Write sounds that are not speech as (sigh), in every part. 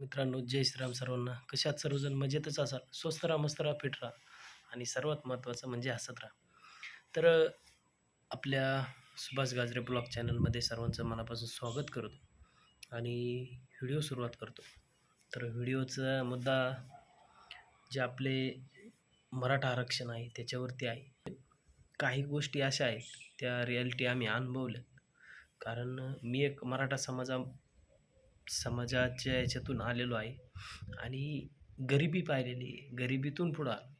मित्रांनो जय श्रीराम सर्वांना. कशात सर्वजण मजेतच असाल? स्वस्त राहा मस्त राहा फिट राहा. आणि सर्वात महत्त्वाचं म्हणजे हसत राहा. तर आपल्या सुभाष गाजरे ब्लॉग चॅनलमध्ये सर्वांचं मनापासून स्वागत करतो. आणि व्हिडिओ सुरुवात करतो. तर व्हिडिओचा मुद्दा जे आपले मराठा आरक्षण आहे त्याच्यावरती आहे. काही गोष्टी अशा आहेत त्या रिॲलिटी आम्ही अनुभवल्यात. कारण मी एक मराठा समाजा समाजाच्या याच्यातून आलेलो आहे. आणि गरिबी पाहिलेली आहे. गरिबीतून पुढं आलो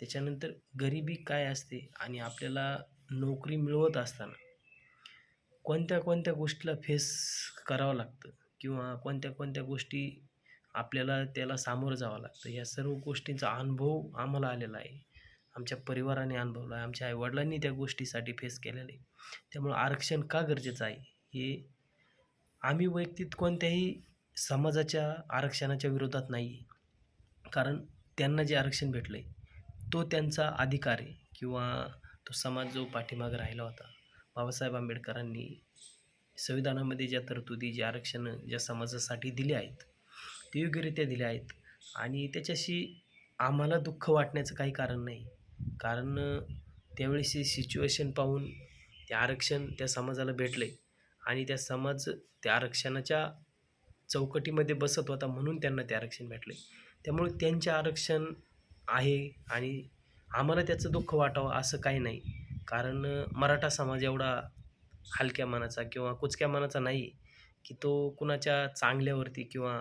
त्याच्यानंतर गरिबी काय असते आणि आपल्याला नोकरी मिळवत असताना कोणत्या कोणत्या गोष्टीला फेस करावं लागतं? किंवा कोणत्या कोणत्या गोष्टी आपल्याला त्याला सामोरं जावं लागतं? या सर्व गोष्टींचा अनुभव आम्हाला आलेला आहे. आमच्या परिवाराने अनुभवला आहे. आमच्या आईवडिलांनी त्या गोष्टीसाठी फेस केलेलं आहे. त्यामुळं आरक्षण का गरजेचं आहे? हे आम्ही वैयक्तिक कोणत्याही समाजाच्या आरक्षणाच्या विरोधात नाही. आहे कारण त्यांना जे आरक्षण भेटलं आहे तो त्यांचा अधिकार आहे किंवा तो समाज जो पाठीमागे राहिला होता. बाबासाहेब आंबेडकरांनी संविधानामध्ये ज्या तरतुदी जे आरक्षण ज्या समाजासाठी दिले आहेत ते योग्यरित्या दिले आहेत. आणि त्याच्याशी आम्हाला दुःख वाटण्याचं काही कारण नाही. कारण त्यावेळेसची सिच्युएशन पाहून ते आरक्षण त्या समाजाला भेटलं आहे आणि त्या समाज त्या आरक्षणाच्या चौकटीमध्ये बसत होता म्हणून त्यांना ते आरक्षण भेटले. त्यामुळे त्यांचे आरक्षण आहे आणि आम्हाला त्याचं दुःख वाटावं असं काही नाही. कारण मराठा समाज एवढा हलक्या मनाचा किंवा कुचक्या मनाचा नाही की तो कुणाच्या चांगल्यावरती किंवा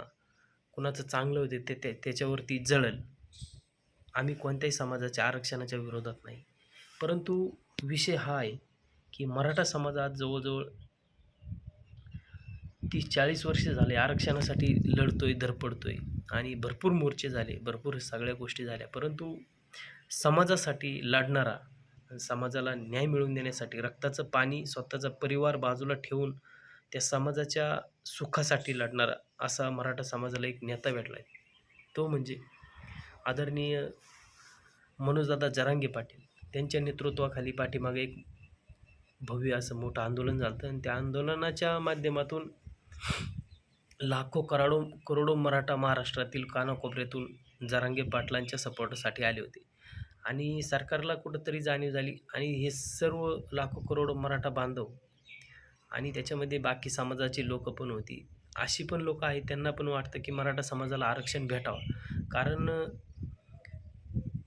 कुणाचं चांगलं होते ते ते त्याच्यावरती जळल. आम्ही कोणत्याही समाजाच्या आरक्षणाच्या विरोधात नाही. परंतु विषय हा आहे की मराठा समाज आज जवळजवळ तीस चाळीस वर्ष झाले आरक्षणासाठी लढतोय धडपडतोय आणि भरपूर मोर्चे झाले भरपूर सगळ्या गोष्टी झाल्या. परंतु समाजासाठी लढणारा समाजाला न्याय मिळवून देण्यासाठी रक्ताचं पाणी स्वतःचा परिवार बाजूला ठेवून त्या समाजाच्या सुखासाठी लढणारा असा मराठा समाजाला एक नेता भेटला आहे तो म्हणजे आदरणीय मनोजदादा जरांगे पाटील. त्यांच्या नेतृत्वाखाली पाठीमागे एक भव्य असं मोठं आंदोलन झालं आणि त्या आंदोलनाच्या माध्यमातून लाखो करोडो करोडो मराठा महाराष्ट्रातील कानाकोपऱ्यातून जरांगे पाटलांच्या सपोर्टसाठी आले होते. आणि सरकारला कुठंतरी जाणीव झाली आणि हे सर्व लाखो करोडो मराठा बांधव आणि त्याच्यामध्ये बाकी समाजाची लोकं पण होती. अशी पण लोकं आहेत त्यांना पण वाटतं की मराठा समाजाला आरक्षण भेटावं. कारण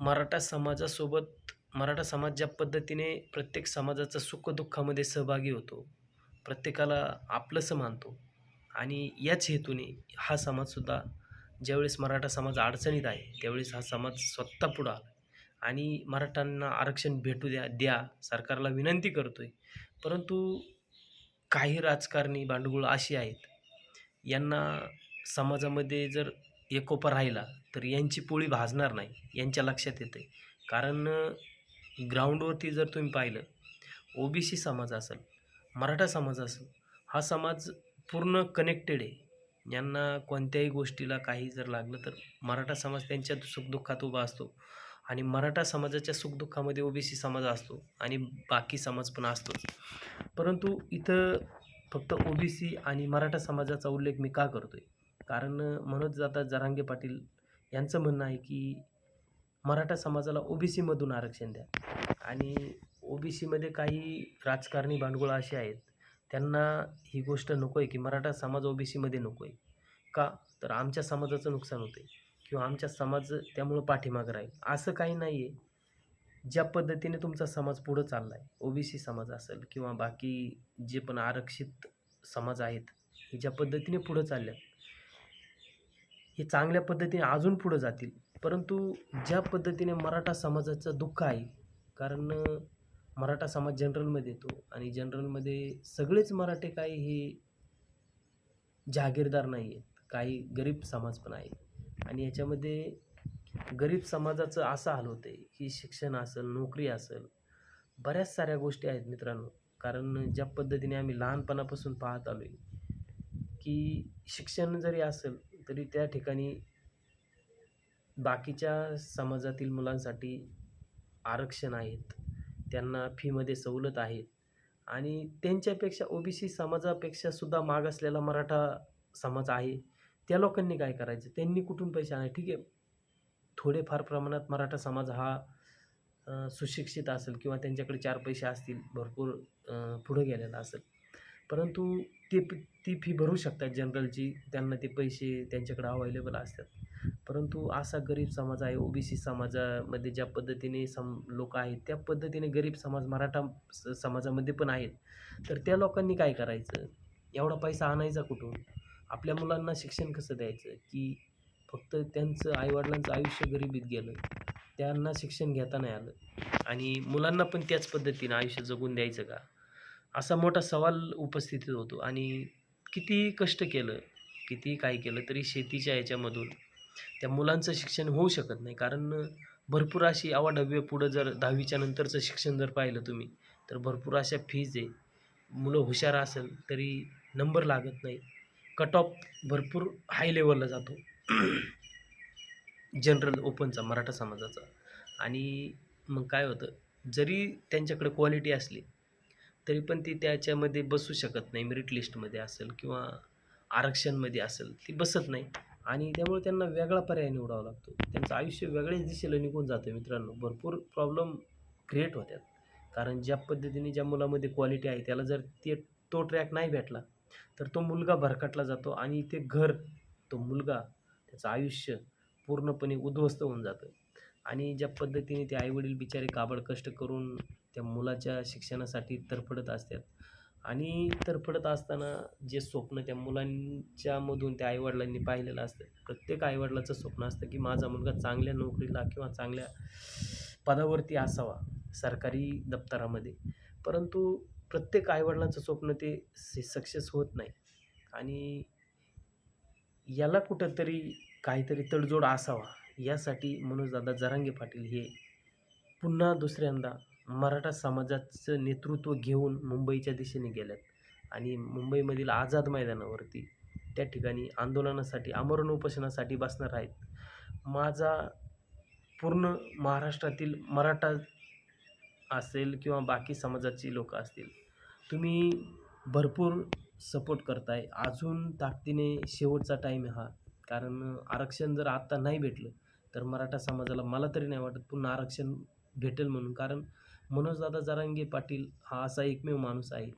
मराठा समाजासोबत मराठा समाज ज्या पद्धतीने प्रत्येक समाजाचं सुखदुःखामध्ये सहभागी होतो प्रत्येकाला आपलंसं मानतो आणि याच हेतूने हा समाजसुद्धा ज्यावेळेस मराठा समाज अडचणीत आहे त्यावेळेस हा समाज स्वतः पुढं आला. आणि मराठ्यांना आरक्षण भेटू द्या द्या सरकारला विनंती करतोय. परंतु काही राजकारणी भांडगुळ अशी आहेत यांना समाजामध्ये जर एकोपा राहिला तर यांची पोळी भाजणार नाही यांच्या लक्षात येते कारण ग्राउंडवरती जर तुम्ही पाहिलं ओबीसी समाज असेल मराठा समाज असेल हा समाज पूर्ण कनेक्टेड आहे. यांना कोणत्याही गोष्टीला काही जर लागलं तर मराठा समाज त्यांच्या सुखदुःखात उभा असतो. आणि मराठा समाजाच्या सुखदुःखामध्ये ओबीसी समाज असतो आणि बाकी समाज पण असतोच. परंतु इथं फक्त ओबीसी आणि मराठा समाजाचा उल्लेख मी का करतो आहे कारण मनोज जाता जरांगे पाटील यांचं म्हणणं आहे की मराठा समाजाला ओबीसीमधून आरक्षण द्या. आणि ओबीसीमध्ये काही राजकारणी भांडगुळ असे आहेत त्यांना ही गोष्ट नको आहे की मराठा समाज ओबीसीमध्ये नको आहे. का? तर आमच्या समाजाचं नुकसान होतं आहे किंवा आमच्या समाज त्यामुळं पाठीमागं राहील. असं काही नाही आहे ज्या पद्धतीने तुमचा समाज पुढं चालला आहे ओबीसी समाज असेल किंवा बाकी जे पण आरक्षित समाज आहेत हे ज्या पद्धतीने पुढं चालले हे चांगल्या पद्धतीने अजून पुढं जातील. परंतु ज्या पद्धतीने मराठा समाजाचं दुःख आहे कारण मराठा समाज जनरलमध्ये येतो आणि जनरलमध्ये सगळेच मराठे काही हे जहागीरदार नाही आहेत. काही गरीब समाज पण आहे. आणि याच्यामध्ये गरीब समाजाचं असं हाल होतं आहे की शिक्षण असेल नोकरी असेल बऱ्याच साऱ्या गोष्टी आहेत मित्रांनो. कारण ज्या पद्धतीने आम्ही लहानपणापासून पाहत आलो आहे की शिक्षण जरी असेल तरी त्या ठिकाणी बाकीच्या समाजातील मुलांसाठी आरक्षण आहेत. त्यांना फीमध्ये सवलत आहे. आणि त्यांच्यापेक्षा ओबीसी समाजापेक्षा सुद्धा माग असलेला मराठा समाज आहे. त्या लोकांनी काय करायचं? त्यांनी कुठून पैसे आणायचे? ठीक आहे. थोडेफार प्रमाणात मराठा समाज हा सुशिक्षित असेल किंवा त्यांच्याकडे चार पैसे असतील भरपूर पुढं पुढे गेलेला असेल. परंतु ते ती फी भरू शकतात जनरलची त्यांना ते पैसे त्यांच्याकडे अवेलेबल असतात. परंतु असा गरीब समाज आहे ओबीसी समाजामध्ये ज्या पद्धतीने सम लोक आहेत त्या पद्धतीने गरीब समाज मराठा स- समाजामध्ये पण आहेत. तर त्या लोकांनी काय करायचं? एवढा पैसा आणायचा कुठून? आपल्या मुलांना शिक्षण कसं द्यायचं? की फक्त त्यांचं आईवडिलांचं आयुष्य गरिबीत गेलं. त्यांना शिक्षण घेता नाही आलं. आणि मुलांना पण त्याच पद्धतीनं आयुष्य जगून द्यायचं का? असा मोठा सवाल उपस्थित होतो. आणि किती कष्ट केलं? किती काय केलं? तरी शेतीच्या याच्यामधून त्या मुलांचं शिक्षण होऊ शकत नाही. कारण भरपूर अशी आवाढव्य पुढं जर दहावीच्या नंतरचं शिक्षण जर पाहिलं तुम्ही तर भरपूर अशा फीज आहे. मुलं हुशार असेल तरी नंबर लागत नाही. कट ऑफ भरपूर हाय लेवलला जातो. (clears throat) जनरल ओपनचा मराठा समाजाचा. आणि मग काय होतं जरी त्यांच्याकडे क्वालिटी असली तरी पण ती त्याच्यामध्ये बसू शकत नाही. मेरिट लिस्टमध्ये असेल किंवा आरक्षणमध्ये असेल ती बसत नाही. आणि त्यामुळे त्यांना वेगळा पर्याय निवडावा लागतो. त्यांचं आयुष्य वेगळ्याच दिशेला निघून जातं मित्रांनो. भरपूर प्रॉब्लेम क्रिएट होतात. कारण ज्या पद्धतीने ज्या मुलामध्ये क्वालिटी आहे त्याला जर ते तो ट्रॅक नाही भेटला तर तो मुलगा भरकटला जातो आणि ते घर तो मुलगा त्याचं आयुष्य पूर्णपणे उद्ध्वस्त होऊन जातं. आणि ज्या पद्धतीने ते आईवडील बिचारे काबड कष्ट करून त्या मुलाच्या शिक्षणासाठी तरफडत असतात आणि तरफडत असताना जे स्वप्न त्या मुलांच्यामधून त्या आईवडिलांनी पाहिलेलं असतं प्रत्येक आईवडिलाचं स्वप्न असतं की माझा मुलगा चांगल्या नोकरीला किंवा चांगल्या पदावरती असावा सरकारी दप्तरामध्ये. परंतु प्रत्येक आईवडिलांचं स्वप्न ते सक्सेस होत नाही. आणि याला कुठंतरी काहीतरी तडजोड असावा यासाठी मनोजदादा जरांगे पाटील हे पुन्हा दुसऱ्यांदा मराठा समाजाचं नेतृत्व घेऊन मुंबईच्या दिशेने गेल्यात. आणि मुंबईमधील आझाद मैदानावरती त्या ठिकाणी आंदोलनासाठी आमरण उपोषणासाठी बसणार आहेत. माझा पूर्ण महाराष्ट्रातील मराठा असेल किंवा बाकी समाजाची लोक असतील तुम्ही भरपूर सपोर्ट करताय. अजून ताकदीने शेवटचा टाईम हा. कारण आरक्षण जर आत्ता नाही भेटलं तर मराठा समाजाला मला तरी नाही वाटत पुन्हा आरक्षण भेटेल म्हणून. कारण मनोजदादा जरांगे पाटील हा असा एकमेव माणूस आहे.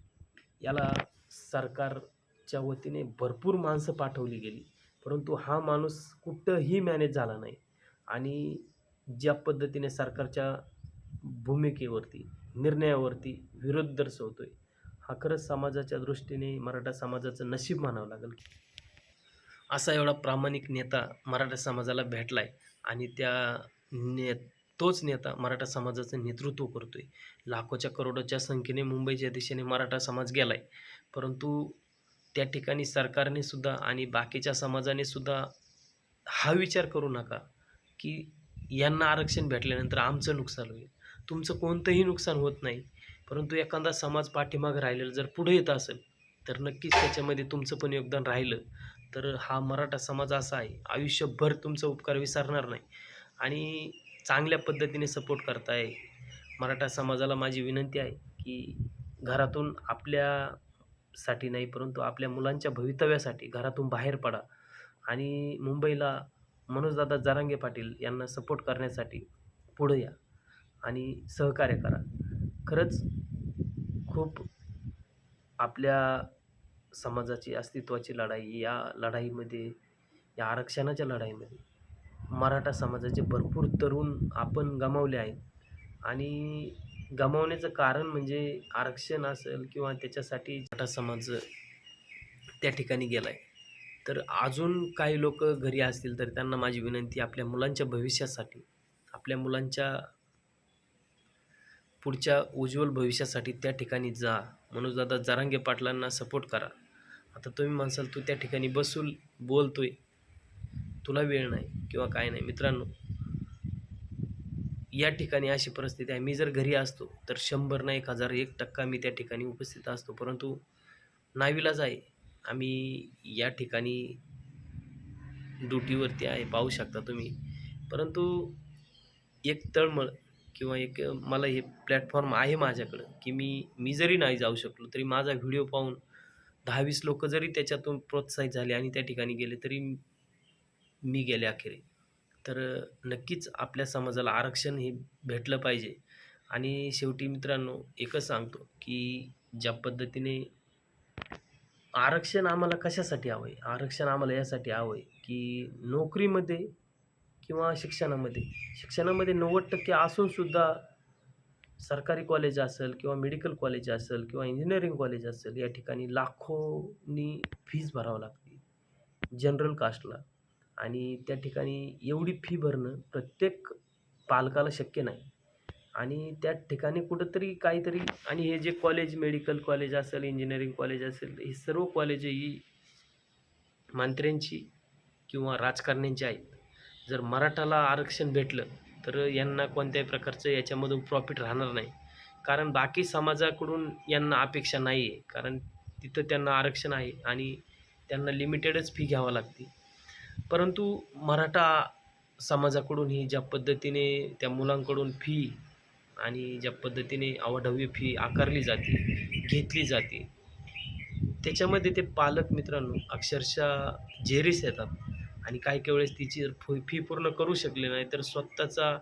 याला सरकारच्या वतीने भरपूर माणसं पाठवली गेली. परंतु हा माणूस कुठंही मॅनेज झाला नाही. आणि ज्या पद्धतीने सरकारच्या भूमिकेवरती निर्णयावरती विरोध दर्शवतोय हा खरंच समाजाच्या दृष्टीने मराठा समाजाचं नशीब मानावं लागेल. असा एवढा प्रामाणिक नेता मराठा समाजाला भेटला आहे आणि त्या ने तोच नेता मराठा समाजाचं नेतृत्व करतो आहे लाखोच्या करोडोच्या संख्येने मुंबईच्या दिशेने मराठा समाज गेला आहे परंतु त्या ठिकाणी सरकारने सुद्धा आणि बाकीच्या समाजाने सुद्धा हा विचार करू नका की यांना आरक्षण भेटल्यानंतर आमचं नुकसान होईल. तुमचं कोणतंही नुकसान होत नाही. परंतु एखादा समाज पाठीमागं राहिलेला जर पुढे येत असेल तर नक्कीच त्याच्यामध्ये तुमचं पण योगदान राहिलं. तर हा मराठा समाज असा आहे. आयुष्यभर तुमचा उपकार विसरणार नाही. आणि चांगल्या पद्धतीने सपोर्ट करताय. मराठा समाजाला माझी विनंती आहे की घरातून आपल्यासाठी नाही परंतु आपल्या मुलांच्या भवितव्यासाठी घरातून बाहेर पडा. आणि मुंबईला मनोजदादा जरांगे पाटील यांना सपोर्ट करण्यासाठी पुढं या आणि सहकार्य करा. खरंच खूप आपल्या समाजाची अस्तित्वाची लढाई या लढाईमध्ये या आरक्षणाच्या लढाईमध्ये मराठा समाजाचे भरपूर तरुण आपण गमावले आहेत. आणि गमावण्याचं कारण म्हणजे आरक्षण असेल किंवा त्याच्यासाठी मराठा समाज त्या ठिकाणी गेला आहे तर अजून काही लोक घरी असतील तर त्यांना माझी विनंती आपल्या मुलांच्या भविष्यासाठी आपल्या मुलांच्या पुढच्या उज्ज्वल भविष्यासाठी त्या ठिकाणी जा. मनोजदादा जरांगे पाटलांना सपोर्ट करा. आता तुम्ही म्हणसाल तू त्या ठिकाणी बसून बोलतोय. तुला वेळ नाही किंवा काय नाही. मित्रांनो या ठिकाणी अशी परिस्थिती आहे. मी जर घरी असतो तर शंभर ना एक हजार एक टक्का मी त्या ठिकाणी उपस्थित असतो. परंतु नावीलाज आहे. आम्ही या ठिकाणी ड्युटीवरती आहे पाहू शकता तुम्ही. परंतु एक तळमळ किंवा एक मला हे प्लॅटफॉर्म आहे माझ्याकडं की मी मी जरी नाही जाऊ शकलो तरी माझा व्हिडिओ पाहून दहावीस लोक जरी त्याच्यातून प्रोत्साहित झाले आणि त्या ठिकाणी गेले तरी मी गेले अखेरी. तर नक्कीच आपल्या समाजाला आरक्षण हे भेटलं पाहिजे. आणि शेवटी मित्रांनो एकच सांगतो की ज्या पद्धतीने आरक्षण आम्हाला कशासाठी हवं आहे आरक्षण आम्हाला यासाठी हवं आहे की नोकरीमध्ये किंवा शिक्षणामध्ये. शिक्षणामध्ये नव्वद टक्के असूनसुद्धा सरकारी कॉलेज असेल किंवा मेडिकल कॉलेज असेल किंवा इंजिनिअरिंग कॉलेज असेल या ठिकाणी लाखोनी फीज भरावं लागते जनरल कास्टला आणि त्या ठिकाणी एवढी फी भरणं प्रत्येक पालकाला शक्य नाही. आणि त्या ठिकाणी कुठंतरी काहीतरी आणि हे जे कॉलेज मेडिकल कॉलेज असेल इंजिनिअरिंग कॉलेज असेल हे सर्व कॉलेज ही मंत्र्यांची किंवा राजकारण्यांची आहेत. जर मराठाला आरक्षण भेटलं तर यांना कोणत्याही प्रकारचं याच्यामधून प्रॉफिट राहणार नाही. कारण बाकी समाजाकडून यांना अपेक्षा नाही आहे कारण तिथं त्यांना आरक्षण आहे आणि त्यांना लिमिटेडच फी घ्यावं लागते. परंतु मराठा समाजाकडून ही ज्या पद्धतीने त्या मुलांकडून फी आणि ज्या पद्धतीने अवाढव्य फी आकारली जाते घेतली जाते त्याच्यामध्ये ते पालक मित्रांनो अक्षरशः जेरीस येतात. आणि काही काही वेळेस तिची जर फी फी पूर्ण करू शकले नाही तर स्वतःचा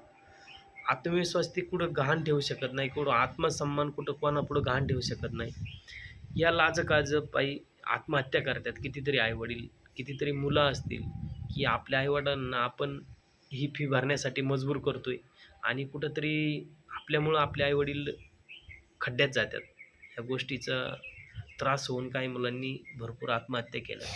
आत्मविश्वास ती कुठं गहाण ठेवू शकत नाही कुठं आत्मसन्मान कुठं कोणापुढं गहाण ठेवू शकत नाही. या लाजकाजपायी आत्महत्या करतात. कितीतरी आईवडील कितीतरी मुलं असतील की आपल्या आईवडिलांना आपण ही फी भरण्यासाठी मजबूर करतो आहे आणि कुठंतरी आपल्यामुळं आपले आईवडील खड्ड्यात जातात. ह्या गोष्टीचा त्रास होऊन काही मुलांनी भरपूर आत्महत्या केल्या.